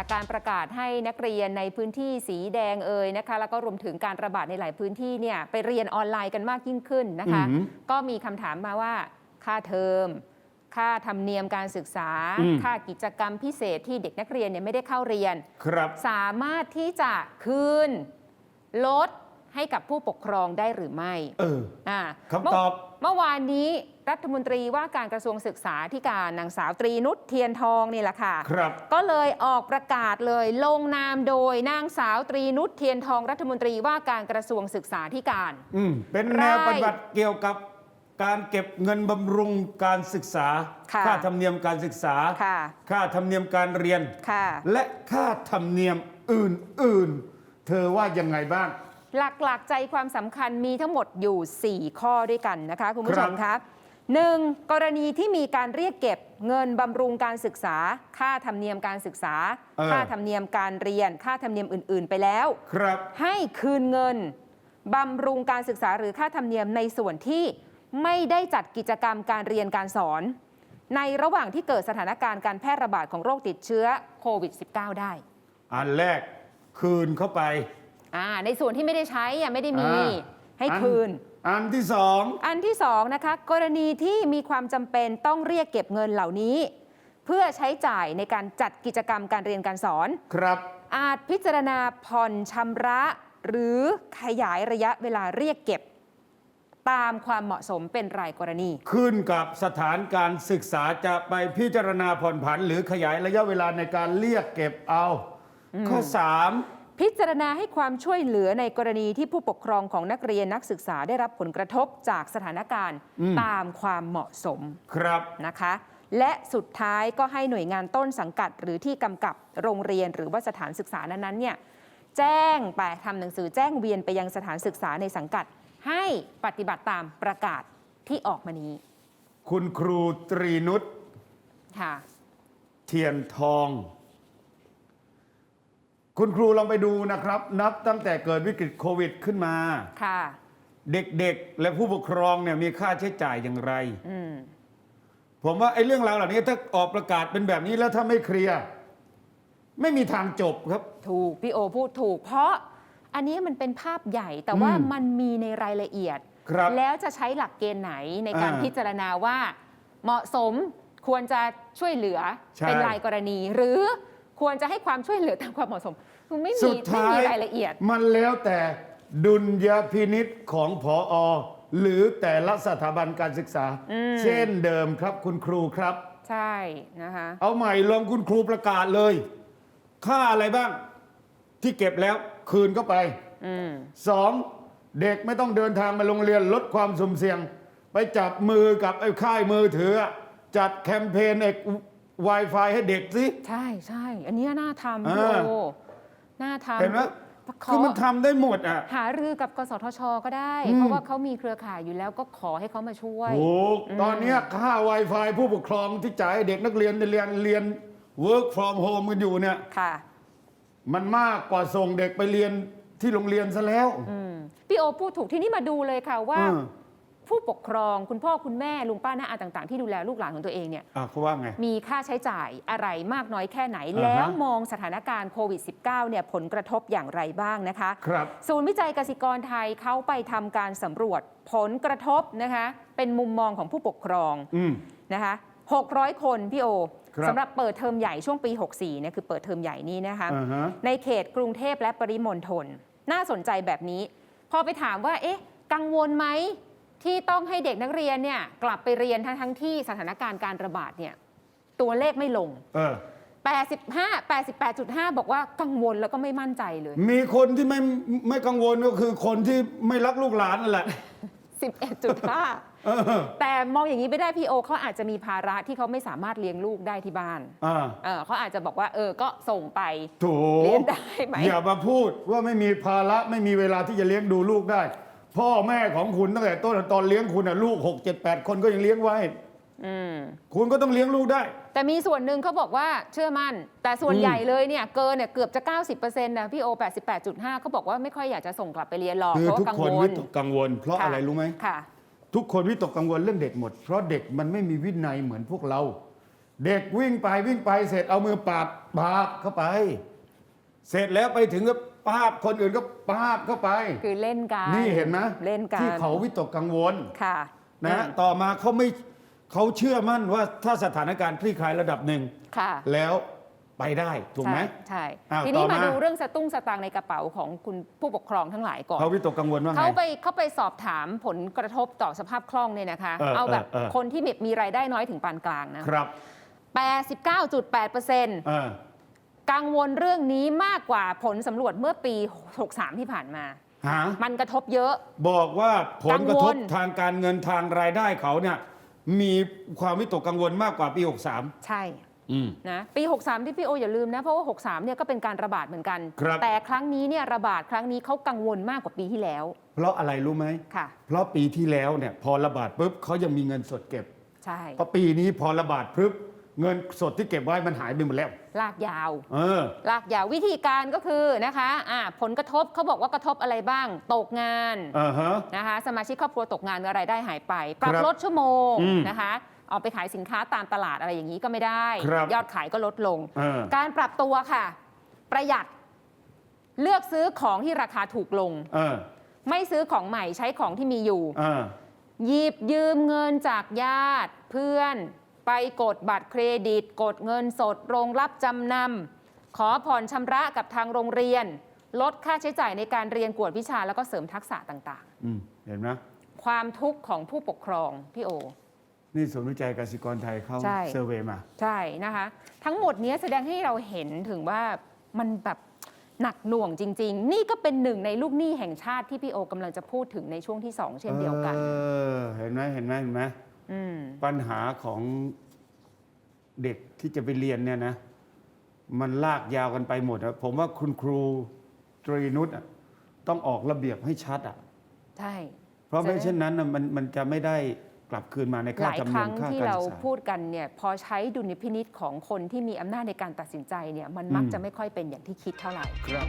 จากการประกาศให้นักเรียนในพื้นที่สีแดงเอ่ยนะคะ แล้วก็รวมถึงการระบาดในหลายพื้นที่เนี่ยไปเรียนออนไลน์กันมากยิ่งขึ้นนะคะ อือหือก็มีคำถามมาว่าค่าเทอม ค่าธรรมเนียมการศึกษา อืม ค่ากิจกรรมพิเศษที่เด็กนักเรียนเนี่ยไม่ได้เข้าเรียน ครับ สามารถที่จะคืน ลด ให้กับผู้ปกครองได้หรือไม่เอออ่าคำตอบเมื่เมื่อวานนี้รัฐมนตรีว่าการกระทรวงศึกษาธิการนางสาวตรีนุชเทียนทองนี่แหละค่ะ ครับ ก็เลยออกประกาศเลยลงนามโดยนางสาวตรีนุชเทียนทองรัฐมนตรีว่าการกระทรวงศึกษาธิการ อืมเป็นแนวรายปฏิบัติเกี่ยวกับการเก็บเงินบำรุงการศึกษา ค่ะค่าธรรมเนียมการศึกษา ค่ะ ค่าธรรมเนียมการเรียน ค่ะ และค่าธรรมเนียมอื่น ๆ เธอว่ายังไงบ้าง หลักๆ ใจความสำคัญมีทั้งหมดอยู่ 4 ข้อด้วยกันนะคะ คุณผู้ชมครับครับหนึ่งกรณีที่มีการเรียกเก็บเงินบำรุงการศึกษา ค่าธรรมเนียมการศึกษาเออค่าธรรมเนียมการเรียน ค่าธรรมเนียมอื่น ๆ ไปแล้ว ครับ ให้คืนเงินบำรุงการศึกษาหรือค่าธรรมเนียมในส่วนที่ไม่ได้จัดกิจกรรมการเรียนการสอน ในระหว่างที่เกิดสถานการณ์การแพร่ระบาดของโรคติดเชื้อโควิด -19 ได้ อันแรกคืนเข้าไป อ่าในส่วนที่ไม่ได้ใช้อะไม่ได้มีอ่า ให้อันคืน อันที่สองอันที่สองนะคะกรณีที่มีความจำเป็นต้องเรียกเก็บเงินเหล่านี้ เพื่อใช้จ่ายในการจัดกิจกรรมการเรียนการสอน ครับ อาจพิจารณาผ่อนชำระ หรือขยายระยะเวลาเรียกเก็บ ตามความเหมาะสมเป็นรายกรณี ขึ้นกับสถานการศึกษาจะไปพิจารณาผ่อนผัน หรือขยายระยะเวลาในการเรียกเก็บเอา ข้อสาม พิจารณาให้ความช่วยเหลือในกรณีที่ผู้ปกครองของนักเรียนนักศึกษาได้รับผลกระทบจากสถานการณ์อืม ตามความเหมาะสมครับ นะคะ และสุดท้ายก็ให้หน่วยงานต้นสังกัด หรือที่กำกับโรงเรียนหรือว่าสถานศึกษานั้นๆเนี่ยแจ้งไปทำหนังสือแจ้งเวียนไปยังสถานศึกษาในสังกัด ให้ปฏิบัติตามประกาศที่ออกมานี้คุณครูตรีนุชค่ะ เทียนทอง คุณครูลองไปดูนะครับ นับตั้งแต่เกิดวิกฤตโควิดขึ้นมา ค่ะ เด็กๆ และผู้ปกครองเนี่ยมีค่าใช้จ่ายอย่างไร อืม ผมว่าไอ้เรื่องราวเหล่านี้ถ้าออกประกาศเป็นแบบนี้แล้วถ้าไม่เคลียร์ไม่มีทางจบครับ ถูก พี่โอพูดถูก เพราะอันนี้มันเป็นภาพใหญ่แต่ว่าอืมมันมีในรายละเอียด ครับแล้วจะใช้หลักเกณฑ์ไหนในการอ่าพิจารณาว่า เหมาะสมควรจะช่วยเหลือใช่ เป็นรายกรณี หรือควรจะให้ความช่วยเหลือตามความเหมาะสม คือไม่สุมีดไม่ท้ายมีรายละเอียด มันแล้วแต่ดุลยพินิษของผออหรือแต่ละสถาบันการศึกษา อืม เช่นเดิมครับคุณครูครับ ใช่นะคะ เอาใหม่ลองคุณครูประกาศเลย ค่าอะไรบ้าง ที่เก็บแล้วคืนเข้าไป อืม สองเด็กไม่ต้องเดินทางมาโรงเรียนลดความสุ่มเสี่ยง ไปจับมือกับไอ้ค่ายมือถือจัดแคมเปญเอก Wi-Fi ให้เด็กสิ ใช่ใช่ อันนี้น่าทำอ่าพี่โอ น่าทำเห็นไหมขคือมันทำได้หมดอะ หารือกับกสทช ก็ได้ อืม เพราะว่าเขามีเครือข่ายอยู่แล้วก็ขอให้เขามาช่วย ถูกตอนเนี้ยค่า Wi-Fi ผู้ปกครองที่จ่ายให้เด็กนักเรียนเรียนเรียน work from home กันอยู่เนี่ย ค่ะ มันมากกว่าส่งเด็กไปเรียนที่โรงเรียนซะแล้ว อืมพี่โอพูดถูกทีนี้มาดูเลยค่ะว่า อืม ผู้ปกครองคุณพ่อคุณแม่ลุงป้าน้าอาต่าง ๆ ที่ดูแลลูกหลานของตัวเองเนี่ยอะเขาว่าไง มีค่าใช้จ่ายอะไรมากน้อยแค่ไหน อ่าฮะ แล้วมองสถานการณ์โควิด -19 เนี่ยผลกระทบอย่างไรบ้างนะคะ ครับ ศูนย์วิจัยกสิกรไทยเขาไปทำการสำรวจผลกระทบนะคะ เป็นมุมมองของผู้ปกครองอืม นะคะ 600 คนพี่โอครับ สำหรับเปิดเทอมใหญ่ช่วงปี 64เนี่ยคือเปิดเทอมใหญ่นี้นะคะ อ่าฮะ ในเขตกรุงเทพและปริมณฑลน่าสนใจแบบนี้ พอไปถามว่า เอ๊ะ กังวลไหม ที่ต้องให้เด็กนักเรียนเนี่ยกลับไปเรียนทั้งทั้งๆที่สถานการณ์การระบาดเนี่ยตัวเลขไม่ลง เออ 85 88.5 บอกว่ากังวลแล้วก็ไม่มั่นใจเลย มีคนที่ไม่ไม่กังวลก็คือคนที่ไม่รักลูกหลานนั่นแหละ 11.5 เออแต่มองอย่างนี้ไม่ได้พี่โอเขาอาจจะมีภาระที่เขาไม่สามารถเลี้ยงลูกได้ที่บ้านอ่าเออเขาอาจจะบอกว่าเออก็ส่งไป ถูเลี้ยกงได้ไหม อย่ามาพูดว่าไม่มีภาระไม่มีเวลาที่จะเลี้ยงดูลูกได้ พ่อแม่ของคุณตั้งแต่ต้นตอนเลี้ยงคุณน่ะลูก6 7 8คนก็ยังเลี้ยงไว้ อืม คุณก็ต้องเลี้ยงลูกได้ แต่มีส่วนหนึ่งเขาบอกว่าเชื่อมั่น แต่ส่วนอืมใหญ่เลยเนี่ยเกินเนี่ยเกือบจะ 90%นะพี่โอ 88.5เขาบอกว่าไม่ค่อยอยากจะส่งกลับไปเรียนหรอกคือเพราะทุกว่ากังคนววิลตกกังวล เพราะค่อะไรรู้ไหม ค่ะ ทุกคนวิตกกังวลเรื่องเด็กหมด เพราะเด็กมันไม่มีวินัยเหมือนพวกเรา เด็กวิ่งไปวิ่งไปเสร็จเอามือปาดปาบเข้าไป เสร็จแล้วไปถึงก็ ปาบคนอื่นก็ปาบเข้าไป คือเล่นกันนี่เห็นไหมเล่นกันที่เขาวิตกกังวลค่ะนะต่อมาเขาไม่เขาเชื่อมั่นว่าถ้าสถานการณ์คลี่คลายระดับหนึ่งค่ะแล้วไปได้ถูกไหมใช่อ้าวทีนี้ต่อมามาดูเรื่องสตุ้งสตางค์ในกระเป๋าของคุณผู้ปกครองทั้งหลายก่อนเขาวิตกกังวลว่าไงเขาไปเขาไปสอบถามผลกระทบต่อสภาพคล่องเนี่ยนะคะ เออเอาแบบเออเออคนที่มีมีรายได้น้อยถึงปานกลางนะครับ89.8%เออ กังวลเรื่องนี้มากกว่าผลสำรวจเมื่อปี 63 ที่ผ่านมาหามันกระทบเยอะ บอกว่าผลกระทกับงวล ทางการเงินทางรายได้เขาเนี่ยมีความวิตกกังวลมากกว่าปี63ใช่อืม นะปี 63 ที่พี่โออย่าลืมนะ เพราะว่า 63 เนี่ยก็เป็นการระบาดเหมือนกัน ครับ แต่ครั้งนี้เนี่ยระบาดครั้งนี้เขากังวลมากกว่าปีที่แล้วเพราะอะไรรู้ไหม ค่ะ เพราะปีที่แล้วเนี่ยพอระบาดปุ๊บเขายังมีเงินสดเก็บใช่เพราะปีนี้พอระบาดปุ๊บ เงินสดที่เก็บไว้มันหายไปหมดแล้ว ลากยาว เออ ลากยาววิธีการก็คือนะคะอ่าผลกระทบเขาบอกว่ากระทบอะไรบ้าง ตกงานอ่าฮะ นะคะสมาชิกครอบครัวตกงานรายได้หายไป ปรับครับลดชั่วโมงอืมนะคะออกไปขายสินค้าตามตลาดอะไรอย่างนี้ก็ไม่ได้ ครับ ยอดขายก็ลดลง เออ การปรับตัวค่ะ ประหยัดเลือกซื้อของที่ราคาถูกลง เออ ไม่ซื้อของใหม่ใช้ของที่มีอยู่ เออ หยิบยืมเงินจากญาติเพื่อน ไปกดบัตรเครดิต กดเงินสดโรงรับจำนำขอผ่อนชำระกับทางโรงเรียน ลดค่าใช้จ่ายในการเรียนกวดวิชาแล้วก็เสริมทักษะต่างอืมเห็นไหมๆ ความทุกข์ของผู้ปกครองพี่โอ นี่ศูนย์วิจัยกสิกรไทยเขาใช่ เซอร์เวย์มา ใช่นะคะ ทั้งหมดเนี้ยแสดงให้เราเห็นถึงว่ามันแบบหนักหน่วงจริง ๆ นี่ก็เป็นหนึ่งในลูกหนี้แห่งชาติที่พี่โอกำลังจะพูดถึงในช่วงที่สองเช่นเดียวกันเออเห็นไหมเห็นไหมเห็นไหมอืม ปัญหาของเด็กที่จะไปเรียนเนี่ยนะ มันลากยาวกันไปหมดอะผมว่าคุณครูตรีนุชอะต้องออกระเบียบให้ชัดอะใช่เพราะไม่จะได้เช่นนั้นน่ะมันมันจะไม่ได้กลับคืนมาในหค่าลายธรรมคเนียรั้มงค่าที่การเราศึกษาพูดกันเนี่ยพอใช้ดุลพินิษของคนที่มีอำนาจในการตัดสินใจเนี่ยมันมักอืมจะไม่ค่อยเป็นอย่างที่คิดเท่าไหร่ครับ